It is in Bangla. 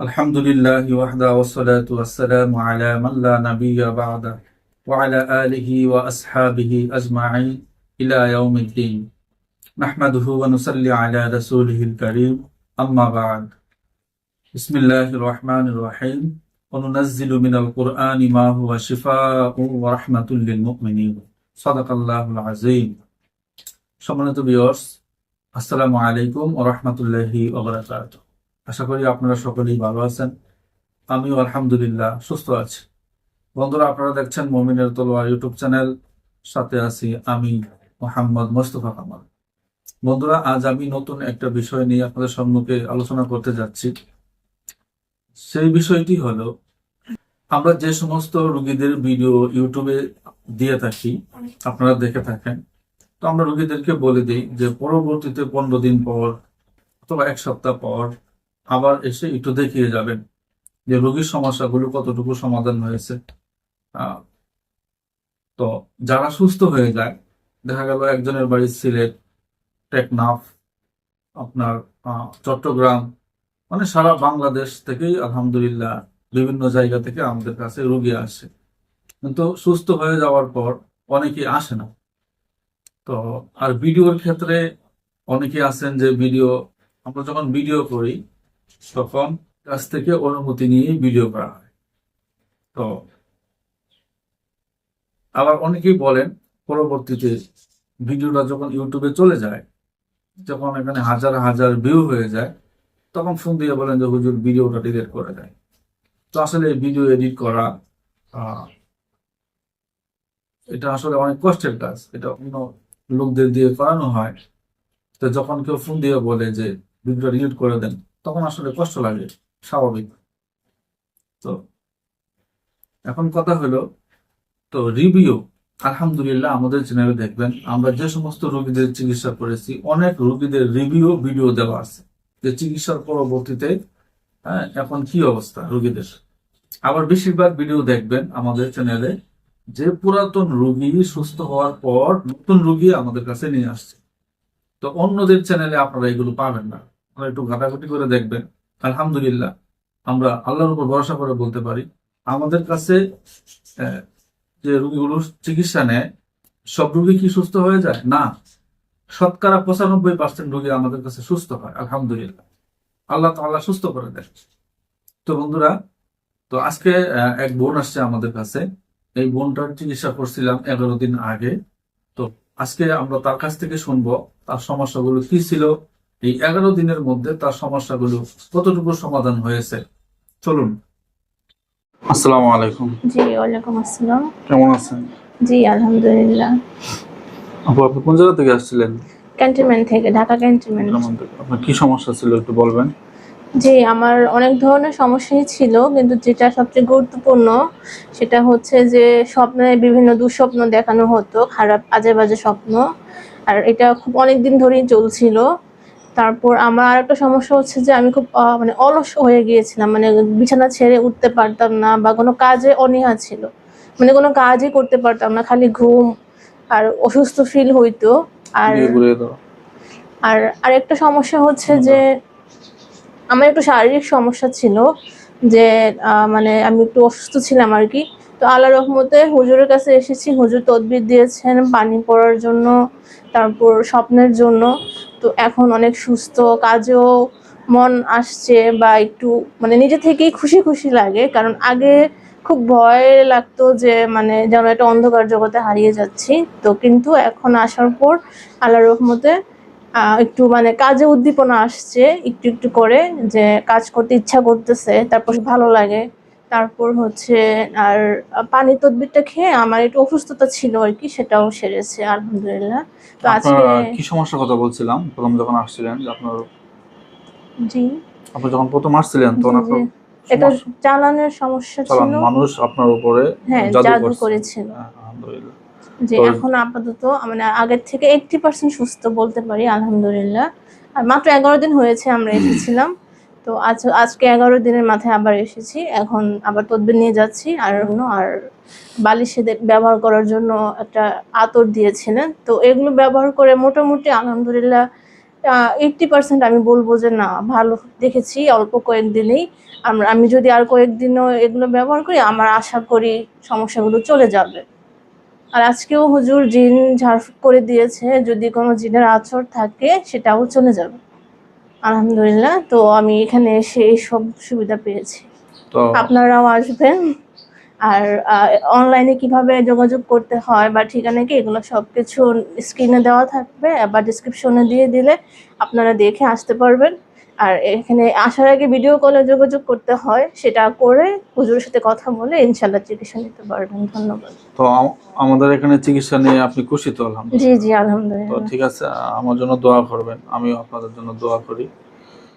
الحمد لله وحده والصلاة والسلام على من لا نبي بعده وعلى آله وأصحابه أجمعين إلى يوم الدين نحمده ونصلي على رسوله الكريم أما بعد بسم الله الرحمن الرحيم وننزل من القرآن ما هو شفاء ورحمة للمؤمنين صدق الله العظيم সম্মানিত বিয়র্স আসসালামু আলাইকুম ও রহমতুল্লাহি ওবরাকাত আশা করি আপনারা সকলেই ভালো আছেন। আমিও আলহামদুলিল্লাহ সুস্থ আছি। বন্ধুরা, আপনারা দেখছেন মমিনের তলোয়ার ইউটিউব চ্যানেল। সাথে আছি আমি মোহাম্মদ মোস্তফা কামাল। বন্ধুরা, আজ আমি নতুন একটা বিষয় নিয়ে আপনাদের সম্মুখে আলোচনা করতে যাচ্ছি। সেই বিষয়টি হলো, আমরা যে সমস্ত রুগীদের ভিডিও ইউটিউবে দিয়ে থাকি, আপনারা দেখে থাকেন। তো আমরা রুগীদেরকে বলে দিই যে, পরবর্তীতে পনেরো দিন পর অথবা এক সপ্তাহ পর আবার এসে একটু দেখিয়ে যাবেন যে রোগীর সমস্যাগুলো কতটুকু সমাধান হয়েছে। তো যারা সুস্থ হয়ে যায়, দেখা গেল একজনের বাড়ি সিলেট, টেকনাফ, আপনার চট্টগ্রাম মানে সারা বাংলাদেশ থেকেই আলহামদুলিল্লাহ বিভিন্ন জায়গা থেকে আমাদের কাছে রোগী আসে। কিন্তু সুস্থ হয়ে যাওয়ার পর অনেকেই আসে না। তো আর ভিডিওর ক্ষেত্রে অনেকে আছেন যে ভিডিও, আমরা যখন ভিডিও করি তখন কাছ থেকে অনুমতি নিয়ে ভিডিও করা হয়। তো আবার অনেকেই বলেন, পরবর্তীতে ভিডিওটা যখন ইউটিউবে চলে যায়, যখন এখানে হাজার হাজার ভিউ হয়ে যায়, তখন ফোন দিয়ে বলেন যে, হুজুর, ভিডিওটা ডিলিট করে দেয় তো আসলে ভিডিও এডিট করা এটা আসলে অনেক কষ্টের কাজ। এটা অন্য লোকদের দিয়ে করানো হয়। তো যখন কেউ ফোন দিয়ে বলে যে, ভিডিওটা ডিলিট করে দেন তখন আসলে কষ্ট লাগে স্বাভাবিক। তো এখন কথা হলো তো রিভিউ আলহামদুলিল্লাহ আমাদের চ্যানেলে দেখবেন আমরা যে সমস্ত রোগীদের চিকিৎসা করেছি অনেক রোগীদের রিভিউ ভিডিও দেওয়া আছে। যে চিকিৎসার পরবর্তীতে হ্যাঁ, এখন কি অবস্থা রোগীদের? আবার বেশিরভাগ ভিডিও দেখবেন আমাদের চ্যানেলে যে পুরাতন রোগী সুস্থ হওয়ার পর নতুন রোগী আমাদের কাছে নিয়ে আসছে। তো অন্যদের চ্যানেলে আপনারা এগুলো পাবেন না। আপনারা একটু ঘাটাঘাটি করে দেখবেন। আলহামদুলিল্লাহ, আমরা আল্লাহর উপর ভরসা করে বলতে পারি। আমাদের কাছে যে রোগীগুলো চিকিৎসা নেয়, সব রোগী কি সুস্থ হয়ে যায়? না। শতকরা পঁচানব্বই পার্সেন্ট রোগী আমাদের কাছে সুস্থ হয়, আলহামদুলিল্লাহ। আল্লাহ তাআলা সুস্থ করে দেয় তো বন্ধুরা, তো আজকে এক বোন আসছে আমাদের কাছে। এই বোনটার চিকিৎসা করছিলাম এগারো দিন আগে। তো আজকে আমরা তার কাছ থেকে শুনব, তার সমস্যাগুলো কি ছিল এই এগারো দিনের মধ্যে তার সমস্যাগুলো কতটুকু সমাধান হয়েছে? চলুন। আসসালামু আলাইকুম। জি ওয়ালাইকুম আসসালাম। কেমন আছেন? জি আলহামদুলিল্লাহ। আপু আপনি কোন জায়গা থেকে আসছিলেন? ক্যান্টনমেন্ট থেকে ঢাকা ক্যান্টনমেন্ট। আপনার কি সমস্যা ছিল একটু বলবেন? জি আমার অনেক ধরনের সমস্যাই ছিল কিন্তু যেটা সবচেয়ে গুরুত্বপূর্ণ সেটা হচ্ছে যে স্বপ্নে বিভিন্ন দুঃস্বপ্ন দেখানো হতো খারাপ আজে বাজে স্বপ্ন। আর এটা খুব অনেক দিন ধরেই চলছিল। তারপর আমার আর একটা সমস্যা হচ্ছে যে আমি খুব মানে অলস হয়ে গিয়েছিলাম। মানে বিছানা ছেড়ে উঠতে পারতাম না বা কোনো কাজে অনীহা ছিল। মানে কোনো কাজই করতে পারতাম না খালি ঘুম আর অসুস্থ ফিল হইতো। আর আর আরেকটা সমস্যা হচ্ছে যে আমার একটু শারীরিক সমস্যা ছিল যে আহ, মানে আমি একটু অসুস্থ ছিলাম আর কি। তো আল্লাহ রহমতে হুজুরের কাছে এসেছি। হুজুর তদবির দিয়েছেন পানি পড়ার জন্য তারপর স্বপ্নের জন্য। তো এখন অনেক সুস্থ, কাজেও মন আসছে বা একটু মানে নিজে থেকেই খুশি খুশি লাগে। কারণ আগে খুব ভয় লাগতো যে মানে যেন একটা অন্ধকার জগতে হারিয়ে যাচ্ছি। তো কিন্তু এখন আসার পর আল্লাহ রহমতে একটু মানে কাজে উদ্দীপনা আসছে একটু একটু করে যে কাজ করতে ইচ্ছা করতেছে, তারপর ভালো লাগে। তারপর হচ্ছে আর পানি তদবিরটা খেয়ে আমার একটু অসুস্থতা ছিল আর কি সেটাও সেরেছে আলহামদুলিল্লাহ। তো আজকে কি সমস্যার কথা বলছিলাম? প্রথম যখন আসছিলেন আপনার জি। আপনি যখন প্রথম আসছিলেন তখন আপনার এটা চালানোর সমস্যা ছিল। মানুষ আপনার উপরে হ্যাঁ জাদু জাদু করেছিল। হ্যাঁ, আলহামদুলিল্লাহ। যে এখন আপাতত মানে আগের থেকে এইটটি পার্সেন্ট সুস্থ বলতে পারি আলহামদুলিল্লাহ। আর মাত্র এগারো দিন হয়েছে আমরা এসেছিলাম। তো আজ, আজকে এগারো দিনের মাথায় আবার এসেছি। এখন আবার তদবির নিয়ে যাচ্ছি। আর অন্য আর বালিশে দে- ব্যবহার করার জন্য একটা আতর দিয়েছিলেন তো এগুলো ব্যবহার করে মোটামুটি আলহামদুলিল্লাহ এইটটি পার্সেন্ট আমি বলব যে না, ভালো দেখেছি অল্প কয়েকদিনেই। আমরা আমি যদি আর কয়েকদিনও এগুলো ব্যবহার করি, আমার আশা করি সমস্যাগুলো চলে যাবে। আর আজকেও হুজুর জিন ঝাড়ফুঁক করে দিয়েছে, যদি কোনো জিনের আচর থাকে, সেটাও চলে যাবে। আলহামদুলিল্লাহ তো আমি এখানে এসে এই সব সুবিধা পেয়েছি। আপনারাও আসবেন আর অনলাইনে কীভাবে যোগাযোগ করতে হয় বা ঠিকানা কি এগুলো সবকিছু স্ক্রিনে দেওয়া থাকবে বা ডিসক্রিপশনে দিয়ে দিলে আপনারা দেখে আসতে পারবেন। আর এখানে আসার আগে ভিডিও কলে যোগাযোগ করতে হয় সেটা করে পুজোর সাথে কথা বলে ইনশাল্লাহ চিকিৎসা নিতে পারবেন। ধন্যবাদ। তো আমাদের এখানে চিকিৎসা নিয়ে আপনি খুশি তো আলহামদুলিল্লাহ। জি জি আলহামদুলিল্লাহ। তো ঠিক আছে আমার জন্য দোয়া করবেন আমিও আপনাদের জন্য দোয়া করি।